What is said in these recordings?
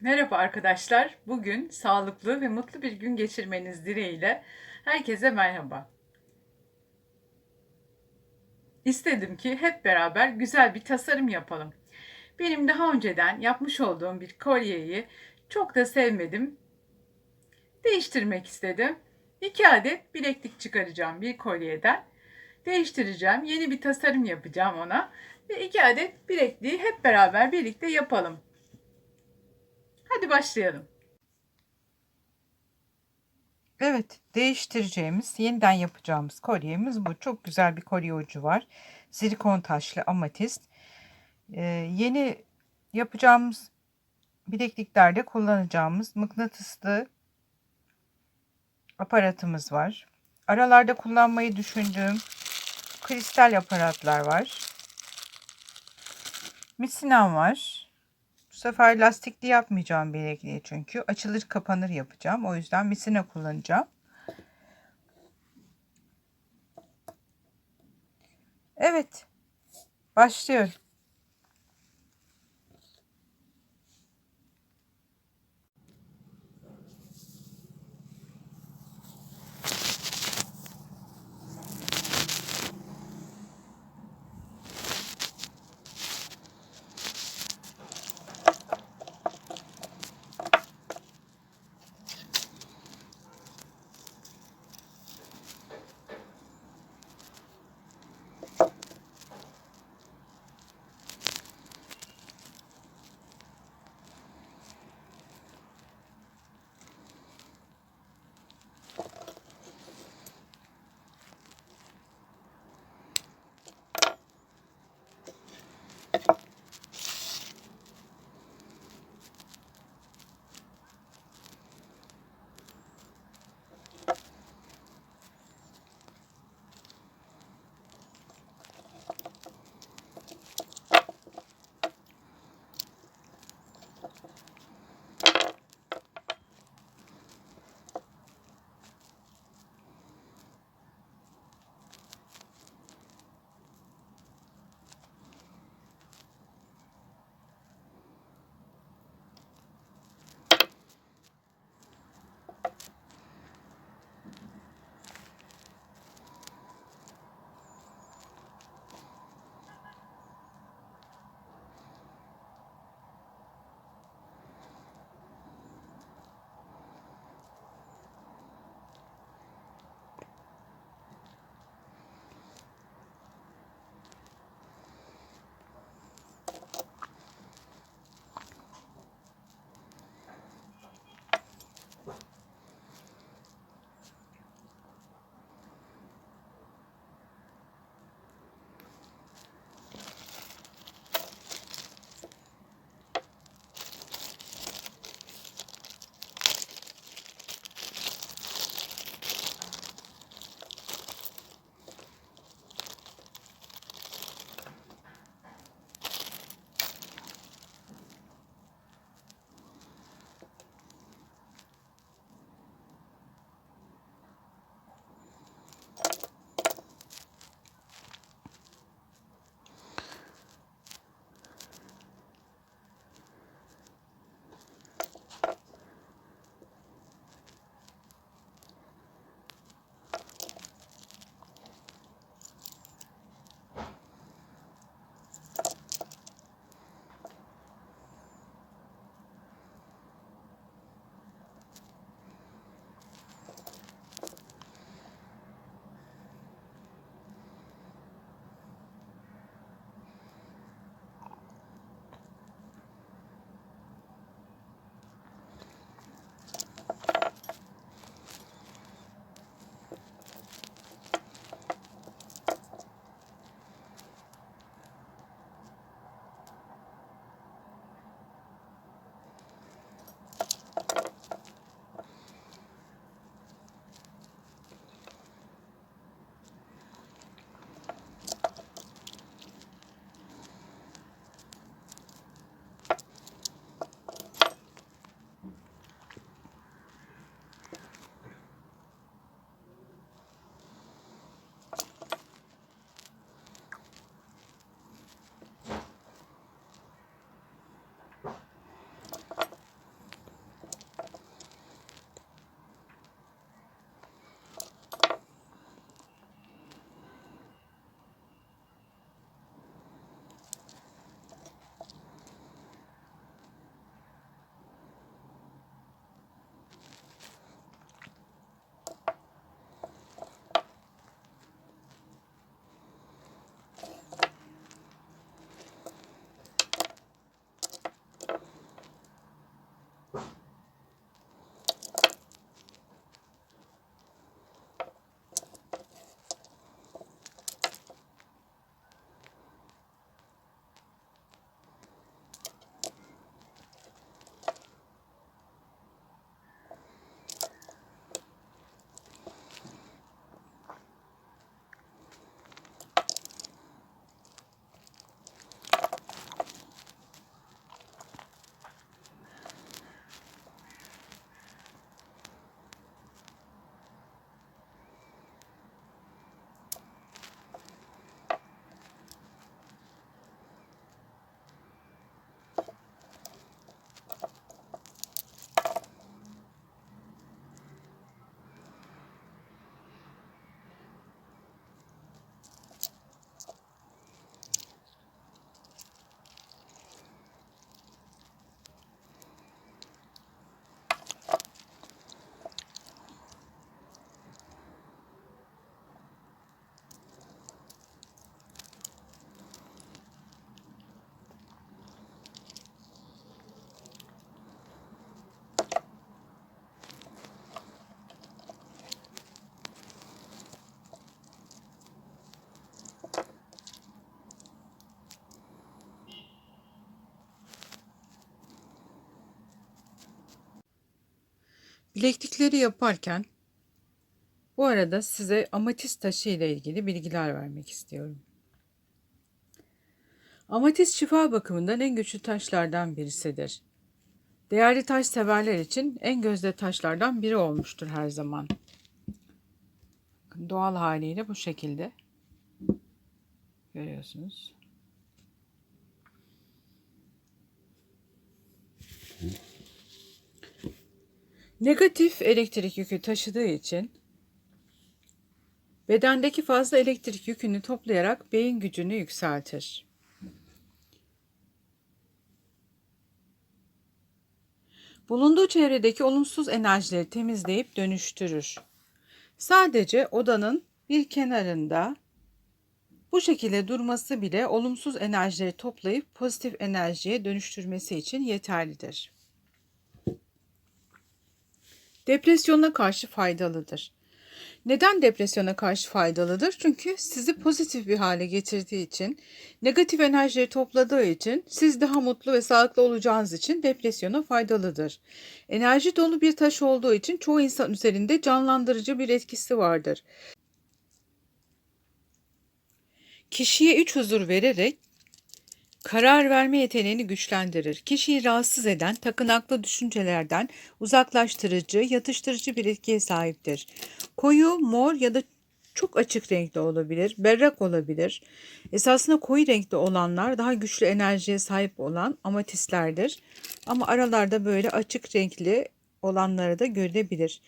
Merhaba arkadaşlar. Bugün sağlıklı ve mutlu bir gün geçirmeniz dileğiyle herkese merhaba. İstedim ki hep beraber güzel bir tasarım yapalım. Benim daha önceden yapmış olduğum bir kolyeyi çok da sevmedim. Değiştirmek istedim. İki adet bileklik çıkaracağım bir kolyeden. Değiştireceğim. Yeni bir tasarım yapacağım ona. Ve iki adet bilekliği hep beraber birlikte yapalım. Hadi başlayalım. Evet, değiştireceğimiz, yeniden yapacağımız kolyemiz bu. Çok güzel bir kolye ucu var. Silikon taşlı amatist. Ee, yeni yapacağımız bilekliklerde kullanacağımız mıknatıslı aparatımız var. Aralarda kullanmayı düşündüğüm kristal aparatlar var. Misinam var. Sefer lastikli yapmayacağım bilekliği çünkü. Açılır kapanır yapacağım. O yüzden misine kullanacağım. Evet. Başlıyorum. Bileklikleri yaparken bu arada size amatist taşı ile ilgili bilgiler vermek istiyorum. Amatist şifa bakımından en güçlü taşlardan birisidir. Değerli taş severler için en gözde taşlardan biri olmuştur her zaman. Doğal haliyle bu şekilde. Görüyorsunuz. Negatif elektrik yükü taşıdığı için bedendeki fazla elektrik yükünü toplayarak beyin gücünü yükseltir. Bulunduğu çevredeki olumsuz enerjileri temizleyip dönüştürür. Sadece odanın bir kenarında bu şekilde durması bile olumsuz enerjileri toplayıp pozitif enerjiye dönüştürmesi için yeterlidir. Depresyona karşı faydalıdır. Neden depresyona karşı faydalıdır? Çünkü sizi pozitif bir hale getirdiği için, negatif enerjileri topladığı için, siz daha mutlu ve sağlıklı olacağınız için depresyona faydalıdır. Enerji dolu bir taş olduğu için çoğu insan üzerinde canlandırıcı bir etkisi vardır. Kişiye üç huzur vererek karar verme yeteneğini güçlendirir. Kişiyi rahatsız eden takınaklı düşüncelerden uzaklaştırıcı, yatıştırıcı bir etkiye sahiptir. Koyu, mor ya da çok açık renkli olabilir, berrak olabilir. Esasında koyu renkli olanlar daha güçlü enerjiye sahip olan amatistlerdir. Ama aralarda böyle açık renkli olanları da görülebilir.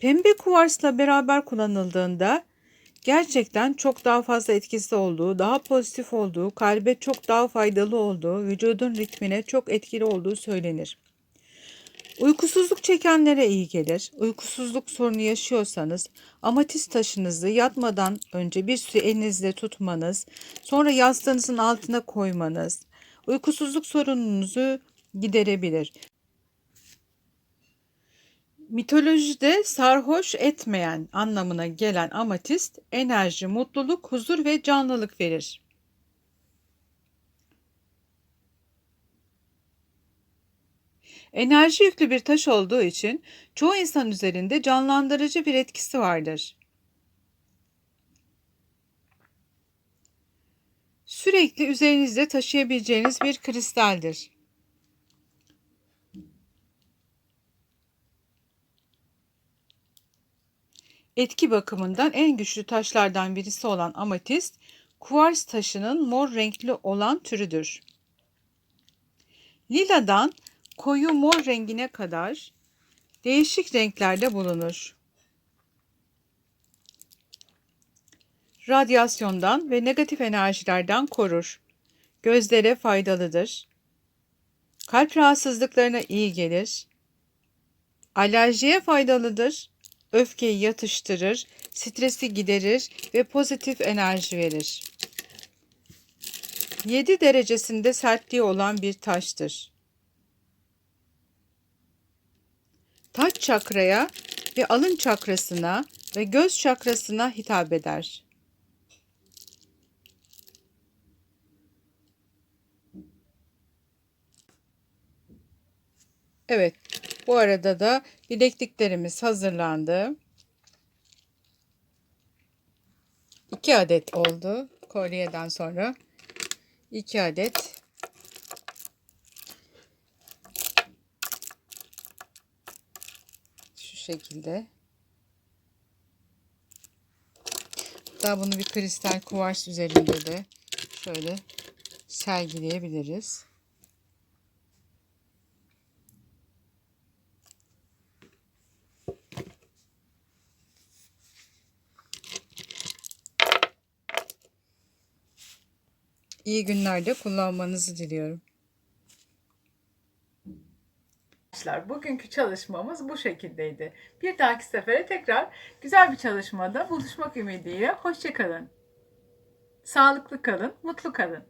Pembe kuvarsla beraber kullanıldığında gerçekten çok daha fazla etkisi olduğu, daha pozitif olduğu, kalbe çok daha faydalı olduğu, vücudun ritmine çok etkili olduğu söylenir. Uykusuzluk çekenlere iyi gelir. Uykusuzluk sorunu yaşıyorsanız amatist taşınızı yatmadan önce bir süre elinizde tutmanız, sonra yastığınızın altına koymanız uykusuzluk sorununuzu giderebilir. Mitolojide sarhoş etmeyen anlamına gelen amatist enerji, mutluluk, huzur ve canlılık verir. Enerji yüklü bir taş olduğu için çoğu insan üzerinde canlandırıcı bir etkisi vardır. Sürekli üzerinizde taşıyabileceğiniz bir kristaldir. Etki bakımından en güçlü taşlardan birisi olan amatist, kuvars taşının mor renkli olan türüdür. Liladan koyu mor rengine kadar değişik renklerde bulunur. Radyasyondan ve negatif enerjilerden korur. Gözlere faydalıdır. Kalp rahatsızlıklarına iyi gelir. Alerjiye faydalıdır. Öfkeyi yatıştırır, stresi giderir ve pozitif enerji verir. 7 derecesinde sertliği olan bir taştır. taç çakraya ve alın çakrasına ve göz çakrasına hitap eder. Evet, bu arada da bilekliklerimiz hazırlandı. İki adet oldu kolyeden sonra. İki adet şu şekilde. Hatta bunu bir kristal kuvars üzerinde de şöyle sergileyebiliriz. İyi günlerde kullanmanızı diliyorum. Arkadaşlar bugünkü çalışmamız bu şekildeydi. Bir dahaki sefere tekrar güzel bir çalışmada buluşmak ümidiyle. Hoşçakalın. Sağlıklı kalın, mutlu kalın.